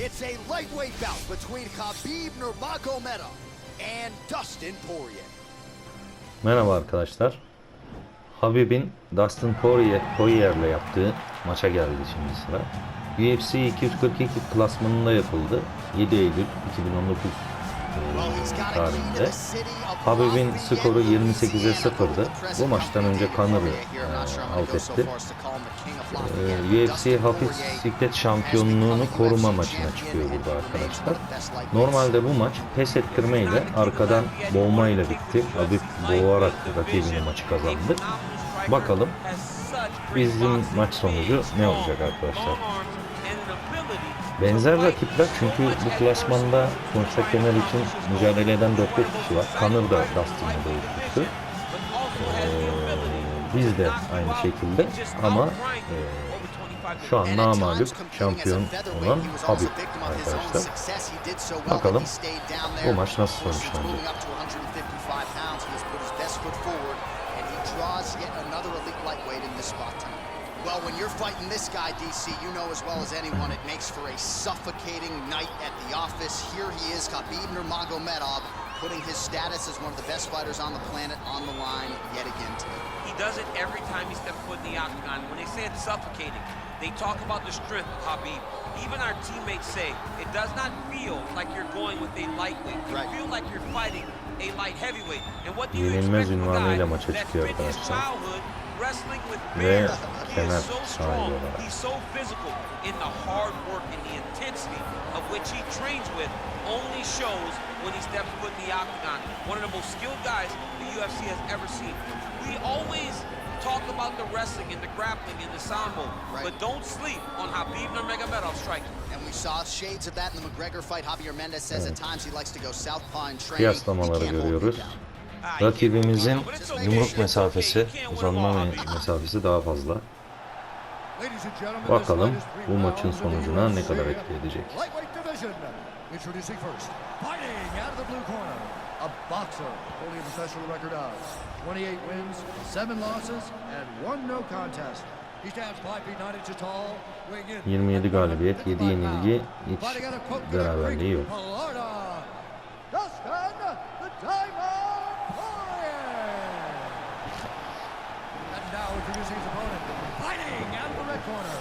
It's a lightweight bout between Khabib Nurmagomedov and Dustin Poirier. Merhaba arkadaşlar. Habib'in Dustin Poirier, Poirier'le yaptığı maça geldi şimdi sıra. UFC 242 klasmanında yapıldı. 7 Eylül 2019 Tarihinde. Habib'in skoru 28'e Louisiana, 0'dı. with the Bu maçtan önce Connor'ı e, alt etti. Lafayette. UFC hafif siklet şampiyonluğunu koruma maçına çıkıyor burada arkadaşlar. Normalde bu maç pes ettirmeyle arkadan boğmayla bitti. Habib boğarak rakibinin maçı kazandı. Bakalım bizim maç sonucu ne olacak arkadaşlar. Benzer rakipler çünkü bu klasmanda sonuçta kemer için mücadele eden 4-5 kişi var. Conor da Dustin'le dövüşmüştü. Ee, biz de aynı şekilde ama e, şu an namağlup şampiyon olan Habib arkadaşlar. Bakalım bu maç nasıl sonuçlanacak. Well, when you're fighting this guy, DC, you know as well as anyone, it makes for a suffocating night at the office. Here he is, Khabib Nurmagomedov, putting his status as one of the best fighters on the planet on the line yet again today. He does it every time he steps foot in the octagon. When they say it's suffocating, they talk about the strength of Habib. Even our teammates say it does not feel like you're going with a lightweight. You Right. feel like you're fighting a light heavyweight. And what do you Yenilmez expect from a guy that çıkıyor spent his childhood wrestling with Ve bears? He is so strong. He's so physical in the hard work and the intensity of which he trains with only shows when he steps foot in the octagon. One of the most skilled guys the UFC has ever seen. We always talk about the wrestling and the grappling and the sambo, Right. but don't sleep on Habib Nurmagomedov striking. And we saw shades of that in the McGregor fight. Javier Mendez says at times he likes to go southpaw in training. Kıyaslamaları He can't hold him görüyoruz. Ah, Rakibimizin yumruk mesafesi, uzanma mesafesi daha fazla. Bakalım bu maçın sonucuna ne kadar etki edecek. A boxer holding a professional record of 28 wins, 7 losses, and 1 no contest. He stands 5 feet 9 inches tall, weighing in 27 galibiyet, 7 yenilgi, hiç beraberliği yok Poirier. And now introducing his opponent, fighting out of the red corner,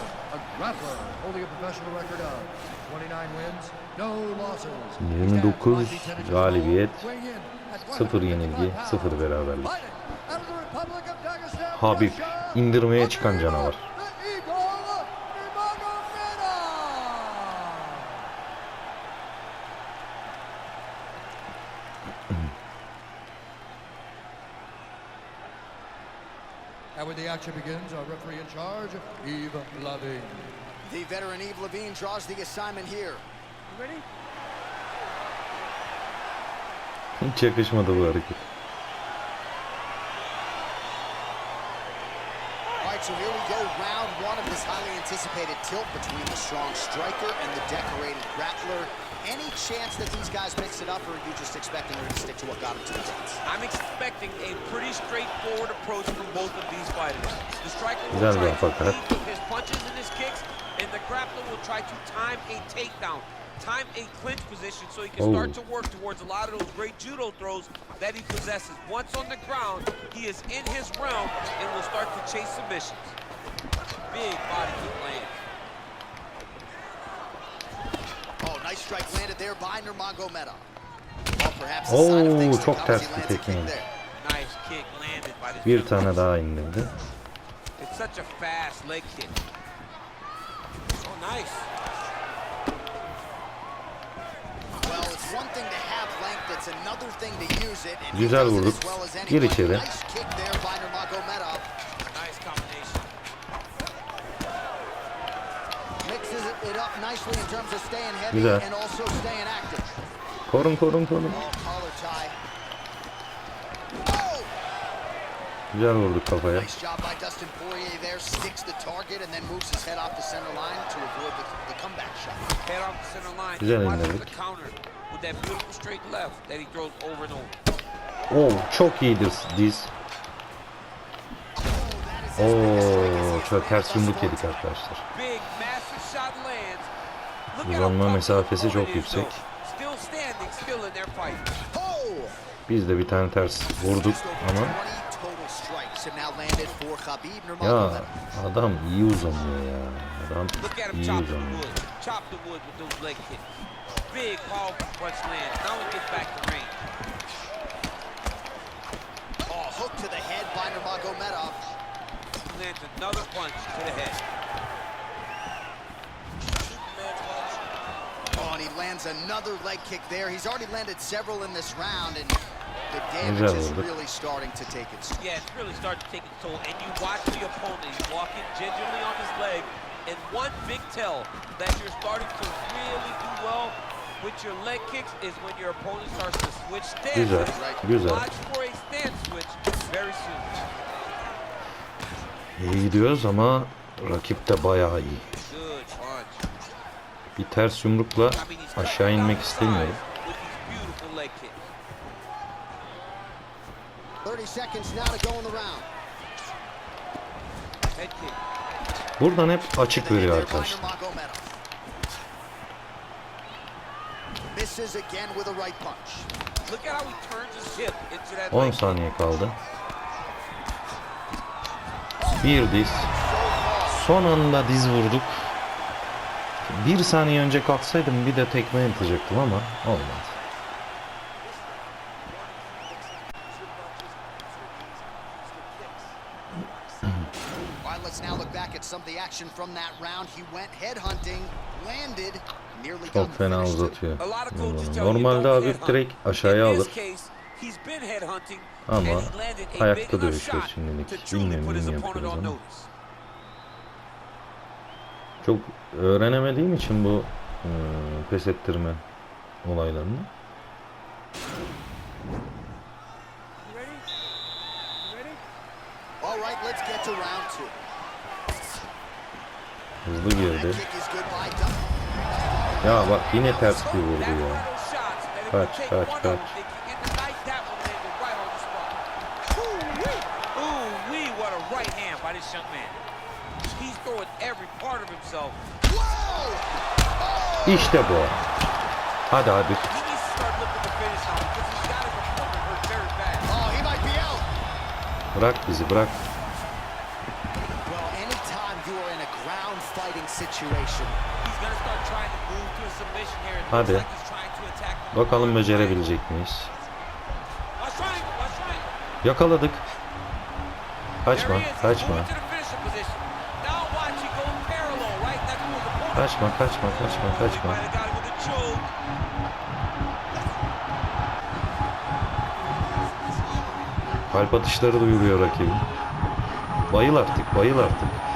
a grappler holding a professional record of 29 wins, no losses. He stands 29 5 feet 10 inches galibiyet, tall, weighing in at 0 yenilgi, 155 0 pounds. beraberlik. Habib, indirmeye çıkan canavar. And when the action begins, our referee in charge, Eve Levine. The veteran Eve Levine draws the assignment here. Hiç yakışmadı bu hareket. All right, so here we go, round one of this highly anticipated tilt between the strong striker and the decorated grappler. Any chance that these guys mix it up, or are you just expecting them to stick to what got them to the dance? I'm expecting a pretty straightforward approach from both of these fighters. The striker will try to uppercut. lead his punches and his kicks, and the grappler will try to time a takedown, time a clinch position so he can Oh. start to work towards a lot of those great judo throws that he possesses. Once on the ground, he is in his realm and will start to chase submissions. Big body kick lands. Oh, nice strike landed there by Nurmagomedov. Well, perhaps a oh, sign of Oo, çok ters bir lands a kick tekme. there. Nice kick landed by the Bir gentleman. tane daha indirdi. It's such a fast leg kick. Oh, nice. Güzel. and also staying active. Korun korun korun. Güzel vurduk kafaya. Nice job by Dustin Poirier there. Sticks the target and then moves his head off the center line to avoid the, the comeback shot. Head off the center line. Güzel indirdik. Oo çok iyidir diz. Oo çok ters yumruk yedik arkadaşlar. Uzanma mesafesi çok yüksek. Oh! Biz de bir tane ters vurduk ama 20 total strikes have now landed for Khabib ya adam iyi uzanıyor ya. Adam iyi uzanıyor. Wood. Chop the wood with those leg kicks. Big, powerful punch lands. Now he gets back to range. Oh, hook to the head by Nurmagomedov. He lands another punch to the head. Oh, and he lands another leg kick there. He's already landed several in this round, and the damage is really starting to take its Yeah, it's really starting to take its toll. And you watch the opponent. He's walking gingerly on his leg. And one big tell that you're starting to really do well with your leg kicks is when your opponent starts to switch Güzel, stances. güzel. Watch for a stance switch very soon. İyi gidiyoruz ama rakip de bayağı iyi. Bir ters yumrukla aşağı inmek istemiyorum. 30 seconds now to go in the round. Head kick. Buradan hep açık veriyor arkadaşlar. Nurmagomedov. Misses again with a right punch. Look at how he turns his hip into that 10 leg kick. saniye kaldı. Bir diz. Son anda diz vurduk. Bir saniye önce kalksaydım bir de tekme atacaktım ama olmadı. Çok fena uzatıyor. Normalde abi direkt aşağıya alır. Ama ayakta dövüşüyor şimdilik. Bilmiyorum ne yapıyoruz ama. Çok öğrenemediğim için bu e, pes ettirme olaylarını. All right, let's get to round two. Hızlı girdi. Ya bak yine ters bir vurdu ya. Kaç, kaç, kaç. İşte bu. Hadi hadi. He needs to right next to his opponent. Kaçma, kaçma, kaçma, kaçma. might have got him with a choke. Kalp atışları duyuruyor rakibin. Bayıl artık, bayıl artık.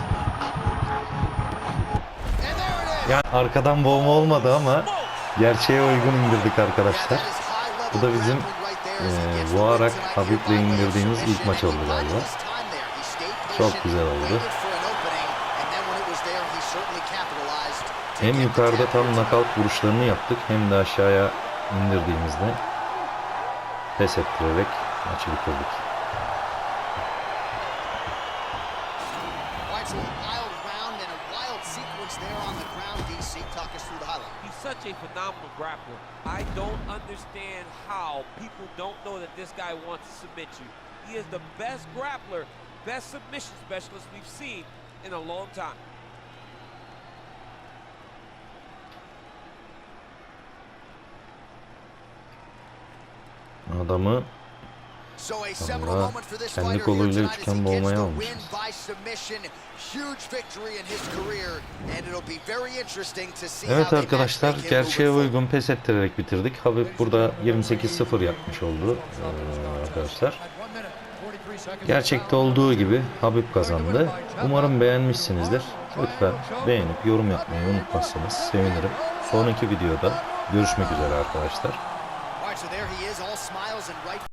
Yani arkadan boğma olmadı ama gerçeğe uygun indirdik arkadaşlar. Bu da bizim, the boğarak Habib'le indirdiğimiz ilk maç oldu galiba. Çok güzel oldu. Hem yukarıda tam nakavt vuruşlarını yaptık hem de aşağıya indirdiğimizde pes ettirerek maçı bitirdik. Wild there on the ground, DC. Talk us through the highlight. He's such a phenomenal grappler. I don't understand how people don't know that this guy wants to submit you. He is the best grappler, best submission specialist we've seen in a long time. Adamı So a seminal Vallahi moment for this kendi koluyla üçgen the almış. Evet arkadaşlar gerçeğe uygun pes ettirerek bitirdik. Habib burada 28-0 yapmış oldu ee, arkadaşlar. Gerçekte olduğu gibi Habib kazandı. Umarım beğenmişsinizdir. Lütfen beğenip yorum yapmayı unutmazsanız sevinirim. Sonraki videoda görüşmek üzere arkadaşlar.